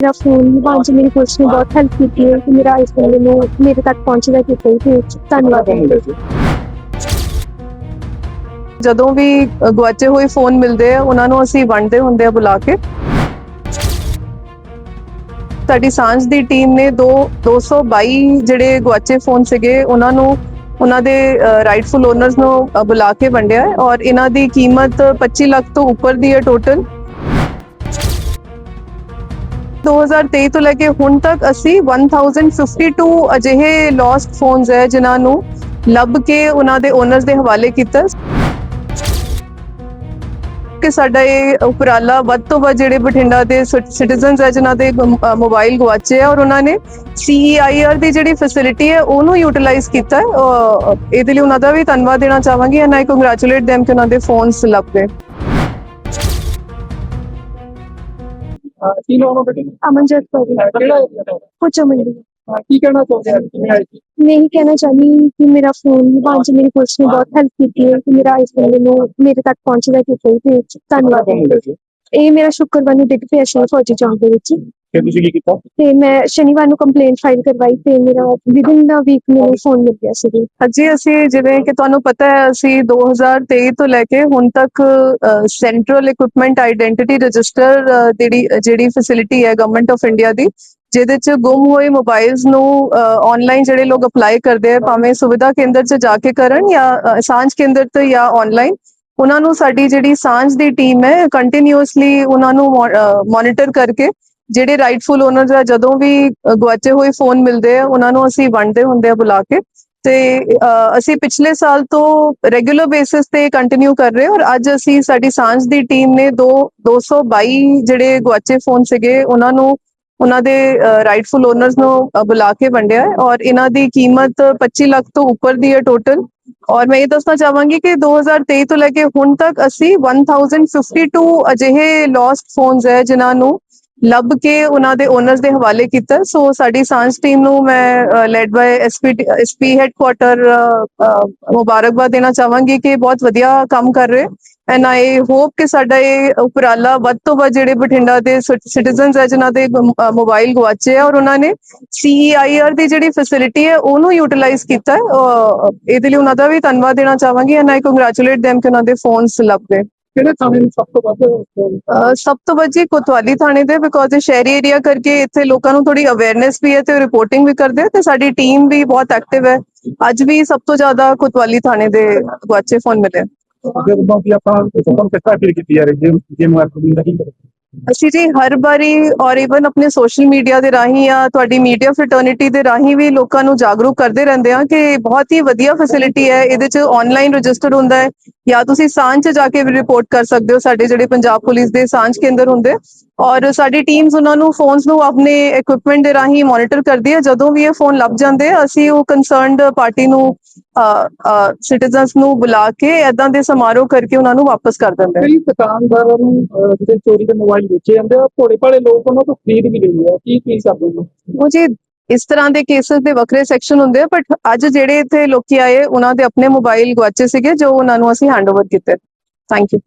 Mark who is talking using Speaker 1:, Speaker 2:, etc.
Speaker 1: ਮੇਰਾ ਫੋਨ ਭਾਂਜ ਮੇਰੀ ਪੁਲਿਸ ਨੇ ਬਹੁਤ ਹੈਲਪ ਕੀਤੀ ਹੈ ਕਿ ਮੇਰਾ ਆਈਫੋਨ ਮੈਨੂੰ ਮੇਰੇ ਤੱਕ ਪਹੁੰਚਦਾ ਕੀਤਾ ਤੇ ਧੰਨਵਾਦ ਹੈ
Speaker 2: ਜਦੋਂ ਵੀ ਅ, ਗੁਆਚੇ ਹੋਏ ਫੋਨ ਮਿਲਦੇ ਆ ਉਹਨਾਂ ਨੂੰ ਅਸੀਂ ਵੰਡਦੇ ਹੁੰਦੇ ਆ ਬੁਲਾ ਕੇ। ਸਾਡੀ ਸਾਂਝ ਦੀ ਟੀਮ ਨੇ ਦੋ 222 ਜਿਹੜੇ ਗੁਆਚੇ ਫੋਨ ਸੀਗੇ ਉਹਨਾਂ ਨੂੰ ਉਹਨਾਂ ਦੇ ਰਾਈਟਫੁਲ ਓਨਰਸ ਨੂੰ ਬੁਲਾ ਕੇ ਵੰਡਿਆ ਹੈ ਔਰ ਇਹਨਾਂ ਦੀ ਕੀਮਤ 25 ਲੱਖ ਤੋਂ ਉੱਪਰ ਦੀ ਹੈ ਟੋਟਲ 2023 ਤੋਂ ਲੈ ਕੇ ਹੁਣ ਤੱਕ ਅਸੀਂ 1052 ਅਜਿਹੇ ਲੌਸਟ ਫੋਨਸ ਹੈ ਜਿਨ੍ਹਾਂ ਨੂੰ ਲੱਭ ਕੇ ਉਹਨਾਂ ਦੇ ਓਨਰਸ ਦੇ ਹਵਾਲੇ ਕੀਤਾ। ਕਿ ਸਾਡਾ ਇਹ ਉਪਰਾਲਾ ਵੱਧ ਤੋਂ ਵੱਧ ਜਿਹੜੇ ਬਠਿੰਡਾ ਦੇ ਸਿਟੀਜ਼ਨਸ ਹੈ ਜਿਨ੍ਹਾਂ ਦੇ ਮੋਬਾਈਲ ਗਵਾਚੇ ਆ ਔਰ ਉਹਨਾਂ ਨੇ ਸੀਈਆਈਆਰ ਦੀ ਜਿਹੜੀ ਫੈਸਿਲਿਟੀ ਹੈ ਉਹਨੂੰ ਯੂਟਿਲਾਈਜ਼ ਕੀਤਾ ਹੈ। ਇਹਦੇ ਲਈ ਉਹਨਾਂ ਦਾ ਵੀ ਧੰਨਵਾਦ ਦੇਣਾ ਚਾਹਾਂਗੀ। ਐਂਡ ਆਈ ਕੰਗ੍ਰੈਚੁਲੇਟ them ਕਿ ਉਹਨਾਂ ਦੇ ਫੋਨਸ ਲੱਭ ਗਏ।
Speaker 3: ਹਾਂ, ਕੀ ਨਾਮ ਹੈ ਬੇਟੇ?
Speaker 1: ਅਮਨਜੋਤ ਕੌਰ।
Speaker 3: ਕਿਹੜਾ area ਦਾ?
Speaker 1: ਪੁੱਛੋ ਮੰਡੀ
Speaker 3: ਹਾਂ, ਕੀ ਕਹਿਣਾ ਚਾਹੁੰਦੇ ਆ ਕਿਵੇਂ ਆਏ ਸੀ
Speaker 1: ਮੈਂ ਇਹੀ ਕਹਿਣਾ ਚਾਹੁੰਦੀ ਕਿ ਮੇਰਾ ਫੋਨ ਭਾਂਜ ਮੇਰੀ ਪੁਲਿਸ ਨੇ ਬਹੁਤ ਹੈਲਪ ਕੀਤੀ ਹੈ ਕਿ ਮੇਰਾ ਆਈਫੋਨ ਮੈਨੂੰ ਮੇਰੇ ਤੱਕ ਪਹੁੰਚਦਾ ਕੀਤਾ ਤੇ ਧੰਨਵਾਦ। ਹੈ ਇਹ ਮੇਰਾ ਸ਼ੁੱਕਰਵਾਰ ਨੂੰ ਡਿੱਗ ਪਿਆ ਸੀ ਫੌਜੀ ਚੌਂਕ ਦੇ ਵਿੱਚ।
Speaker 3: ਫਿਰ ਤੁਸੀਂ ਕੀ ਕੀਤਾ?
Speaker 1: ਤੇ ਮੈਂ ਸ਼ਨੀਵਾਰ ਨੂੰ ਕੰਪਲੇਂਟ ਫਾਈਲ ਕਰਵਾਈ ਤੇ ਮੇਰਾ ਵਿਦਿਨ ਦਾ ਵੀਕ ਮੈਨੂੰ ਫੋਨ ਮਿਲ ਗਿਆ ਸੀ।
Speaker 2: ਹਾਂਜੀ ਅਸੀਂ ਜਿਵੇਂ ਕਿ ਤੁਹਾਨੂੰ ਪਤਾ ਹੈ ਅਸੀਂ 2023 ਤੋਂ ਲੈ ਕੇ ਹੁਣ ਤੱਕ ਸੈਂਟਰਲ ਇਕਵਿਪਮੈਂਟ ਆਇਡੈਂਟੀਟੀ ਰਜਿਸਟਰ ਜਿਹੜੀ ਜਿਹੜੀ ਫੈਸਿਲਿਟੀ ਹੈ ਗਵਰਨਮੈਂਟ ਆਫ ਇੰਡੀਆ ਦੀ ਜਿਹਦੇ ਚ ਗੁੰਮ ਹੋਏ ਮੋਬਾਈਲਸ ਨੂੰ ਆਨਲਾਈਨ ਜਿਹੜੇ ਲੋਕ ਅਪਲਾਈ ਕਰਦੇ ਆ ਭਾਵੇਂ ਸੁਵਿਧਾ ਕੇਂਦਰ ਚ ਜਾ ਕੇ ਕਰਨ ਜਾਂ ਸਾਂਝ ਕੇਂਦਰ ਤੋਂ ਜਾਂ ਆਨਲਾਈਨ ਉਹਨਾਂ ਨੂੰ ਸਾਡੀ ਜਿਹੜੀ ਸਾਂਝ ਦੀ ਟੀਮ ਹੈ ਕੰਟੀਨਿਊਸਲੀ ਉਹਨਾਂ ਨੂੰ ਮੋਨੀਟਰ ਕਰਕੇ ਜਿਹੜੇ ਰਾਈਟਫੁਲ ਓਨਰਸ ਆ ਜਦੋਂ ਵੀ ਅ, ਗੁਆਚੇ ਹੋਏ ਫੋਨ ਮਿਲਦੇ ਆ ਉਹਨਾਂ ਨੂੰ ਅਸੀਂ ਵੰਡਦੇ ਹੁੰਦੇ ਆ ਬੁਲਾ ਕੇ। ਤੇ ਅਸੀਂ ਪਿਛਲੇ ਸਾਲ ਤੋਂ ਰੈਗੂਲਰ ਬੇਸਿਸ ਤੇ ਕੰਟੀਨਿਊ ਕਰ ਰਹੇ ਔਰ ਅੱਜ ਅਸੀਂ ਸਾਡੀ ਸਾਂਝ ਦੀ ਟੀਮ ਨੇ ਦੋ 222 ਜਿਹੜੇ ਗੁਆਚੇ ਫੋਨ ਸੀਗੇ ਉਹਨਾਂ ਨੂੰ ਉਹਨਾਂ ਦੇ ਰਾਈਟਫੁਲ ਓਨਰਸ ਨੂੰ ਬੁਲਾ ਕੇ ਵੰਡਿਆ ਔਰ ਇਹਨਾਂ ਦੀ ਕੀਮਤ 25 ਲੱਖ ਤੋਂ ਉੱਪਰ ਦੀ ਹੈ ਟੋਟਲ ਔਰ ਮੈਂ ਇਹ ਦੱਸਣਾ ਚਾਹਾਂਗੀ ਕਿ 2023 ਤੋਂ ਲੈ ਕੇ ਹੁਣ ਤੱਕ ਅਸੀਂ 1052 ਅਜਿਹੇ ਲੌਸਟ ਫੋਨਸ ਹੈ ਜਿਨ੍ਹਾਂ ਨੂੰ ਲੱਭ ਕੇ ਉਹਨਾਂ ਦੇ ਓਨਰਸ ਦੇ ਹਵਾਲੇ ਕੀਤਾ। ਸੋ ਸਾਡੀ ਸਾਂਝ ਟੀਮ ਨੂੰ ਮੈਂ led by SP SP headquarter ਮੁਬਾਰਕਬਾਦ ਦੇਣਾ ਚਾਹਾਂਗੀ ਕਿ ਬਹੁਤ ਵਧੀਆ ਕੰਮ ਕਰ ਰਹੇ। ਐਂਡ ਆਈ ਹੋਪ ਕਿ ਸਾਡਾ ਇਹ ਉਪਰਾਲਾ ਵੱਧ ਤੋਂ ਵੱਧ ਜਿਹੜੇ ਬਠਿੰਡਾ ਦੇ ਸਿਟੀਜ਼ਨਸ ਹੈ, ਜਿਨ੍ਹਾਂ ਦੇ ਮੋਬਾਈਲ ਗਵਾਚੇ ਆ ਔਰ ਉਹਨਾਂ ਨੇ ਸੀਈਆਈਆਰ ਦੀ ਜਿਹੜੀ ਫੈਸਿਲਿਟੀ ਹੈ, ਉਹਨੂੰ ਯੂਟਿਲਾਈਜ਼ ਕੀਤਾ। ਇਹਦੇ ਲਈ ਉਹਨਾਂ ਦਾ ਵੀ ਧੰਨਵਾਦ ਦੇਣਾ ਚਾਹਾਂਗੀ। ਐਂਡ ਆਈ ਕੰਗ੍ਰੈਚੁਲੇਟ them ਕਿ ਉਹਨਾਂ ਦੇ ਫੋਨਸ ਲੱਭ ਗਏ।
Speaker 3: ਕਿਹੜੇ ਥਾਣੇ ਨੂੰ ਸਭ ਤੋਂ ਵੱਧ
Speaker 2: ਸਭ ਤੋਂ ਵੱਜੀ ਕੋਤਵਾਲੀ ਥਾਣੇ ਦੇ ਬਿਕੋਜ਼ ਇਹ ਸ਼ਹਿਰੀ ਏਰੀਆ ਕਰਕੇ ਇੱਥੇ ਲੋਕਾਂ ਨੂੰ ਥੋੜੀ ਅਵੇਅਰਨੈਸ ਵੀ ਹੈ ਤੇ ਰਿਪੋਰਟਿੰਗ ਵੀ ਕਰਦੇ ਆ ਤੇ ਸਾਡੀ ਟੀਮ ਵੀ ਬਹੁਤ ਐਕਟਿਵ ਹੈ। ਅੱਜ ਵੀ ਸਭ ਤੋਂ ਜ਼ਿਆਦਾ ਕੋਤਵਾਲੀ ਥਾਣੇ ਦੇ ਗੁਆਚੇ ਫੋਨ ਮਿਲੇ।
Speaker 3: ਜਦੋਂ ਵੀ ਆਪਾਂ ਕਿਸ ਤਰ੍ਹਾਂ ਫੀਲ ਕੀਤੀ ਜੇ ਜੇ ਨੂੰ ਐਪ ਦੀ ਨਹੀਂ
Speaker 2: ਅਸੀਂ ਜੀ ਹਰ ਵਾਰੀ ਔਰ ਇਵਨ ਆਪਣੇ ਸੋਸ਼ਲ ਮੀਡੀਆ ਦੇ ਰਾਹੀਂ ਜਾਂ ਤੁਹਾਡੀ ਮੀਡੀਆ ਫਰਟਰਨਿਟੀ ਦੇ ਰਾਹੀਂ ਵੀ ਲੋਕਾਂ ਨੂੰ ਜਾਗਰੂਕ ਕਰਦੇ ਰਹਿੰਦੇ ਆ ਕਿ ਬਹੁਤ ਹੀ ਵਧੀਆ ਫੈਸਿਲਿਟੀ ਹੈ, ਇਹਦੇ 'ਚ ਆਨਲਾਈਨ ਰਜਿਸਟਰ ਹੁੰਦਾ ਹੈ ਜਾਂ ਤੁਸੀਂ ਸਾਂਝ 'ਚ ਜਾ ਕੇ ਵੀ ਰਿਪੋਰਟ ਕਰ ਸਕਦੇ ਹੋ, ਸਾਡੇ ਜਿਹੜੇ ਪੰਜਾਬ ਪੁਲਿਸ ਦੇ ਸਾਂਝ ਕੇਂਦਰ ਹੁੰਦੇ। ਔਰ ਸਾਡੀ ਟੀਮਸ ਉਹਨਾਂ ਨੂੰ ਫੋਨਸ ਨੂੰ ਆਪਣੇ ਇਕਵਿਪਮੈਂਟ ਦੇ ਰਾਹੀਂ ਮੋਨੀਟਰ ਕਰਦੀ ਹੈ। ਜਦੋਂ ਵੀ ਇਹ ਫੋਨ ਲੱਭ ਜਾਂਦੇ ਅਸੀਂ ਉਹ ਕੰਸਰਨਡ ਪਾਰਟੀ ਨੂੰ ਸਿਟੀਜ਼ਨਸ ਨੂੰ ਬੁਲਾ ਕੇ ਐਦਾਂ ਦੇ ਸਮਾਰੋਹ ਕਰਕੇ ਉਹਨਾਂ ਨੂੰ ਵਾਪਸ ਕਰ ਦਿੰਦੇ
Speaker 3: ਕਈ ਦੁਕਾਨਦਾਰਾਂ ਨੂੰ ਜਿਹੜੇ ਚੋਰੀ ਦੇ ਮੋਬਾਈਲ ਵੇਚੇ ਜਾਂਦੇ ਆ ਭੋਲੇ ਭਾਲੇ ਲੋਕ ਉਹਨਾਂ ਤੋਂ ਖਰੀਦ ਵੀ ਲੈਂਦੇ ਆ। ਕੀ ਕੀ ਕਰਦੇ ਨੇ
Speaker 2: ਉਹ ਜੀ ਇਸ ਤਰ੍ਹਾਂ ਦੇ ਕੇਸਸ ਦੇ ਵੱਖਰੇ ਸੈਕਸ਼ਨ ਹੁੰਦੇ ਆ ਬਟ ਅੱਜ ਜਿਹੜੇ ਇੱਥੇ ਲੋਕੀ ਆਏ ਉਹਨਾਂ ਦੇ ਆਪਣੇ ਮੋਬਾਈਲ ਗਵਾਚੇ ਸੀਗੇ ਜੋ ਉਹਨਾਂ ਨੂੰ ਅਸੀਂ ਹੈਂਡਓਵਰ ਕੀਤੇ। Thank you